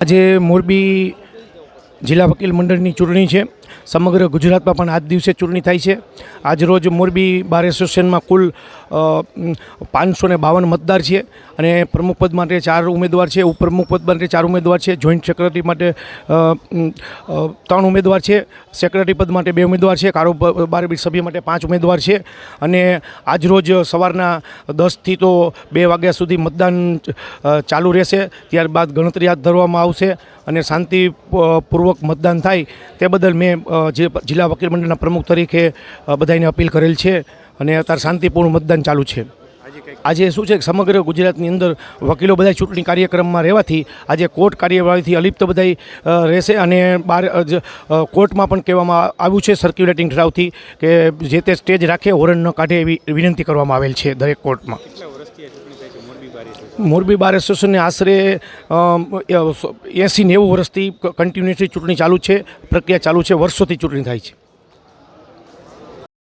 આજે મોરબી જિલ્લા વકીલ મંડળની ચૂંટણી છે. સમગ્ર ગુજરાતમાં પણ આજ દિવસે ચૂંટણી થાય છે. આજરોજ મોરબી બાર એસોસિએશનમાં કુલ પાંચસો ને બાવન મતદાર છે અને પ્રમુખ પદ માટે ચાર ઉમેદવાર છે, ઉપપ્રમુખ પદ માટે ચાર ઉમેદવાર છે, જોઈન્ટ સેક્રેટરી માટે ત્રણ ઉમેદવાર છે, સેક્રેટરી પદ માટે બે ઉમેદવાર છે કારોબાર સભ્ય માટે પાંચ ઉમેદવાર છે અને આજરોજ સવારના દસથી તો બે વાગ્યા સુધી મતદાન ચાલુ રહેશે. ત્યારબાદ ગણતરી હાથ ધરવામાં આવશે અને શાંતિપૂર્વક મતદાન થાય તે બદલ મેં જે જિલ્લા વકીલ મંડળના પ્રમુખ તરીકે બધાને અપીલ કરેલ છે અને અત્યારે શાંતિપૂર્ણ મતદાન ચાલુ છે. આજે શું છે કે સમગ્ર ગુજરાતની અંદર વકીલો બધા ચૂંટણી કાર્યક્રમમાં રહેવાથી આજે કોર્ટ કાર્યવાહીથી અલિપ્ત બધા રહેશે અને બાર અ, કોર્ટમાં પણ કહેવામાં આવ્યું છે સર્ક્યુલેટિંગ ઠરાવથી કે જે તે સ્ટેજ રાખે હોરન ન કાઢે એવી વિનંતી કરવામાં આવેલ છે દરેક કોર્ટમાં. મોરબી બાર એસોસિએશનને આશરે એંસી નેવું વર્ષથી કન્ટિન્યુઅસલી ચૂંટણી ચાલુ છે, પ્રક્રિયા ચાલુ છે, વર્ષોથી ચૂંટણી થાય છે.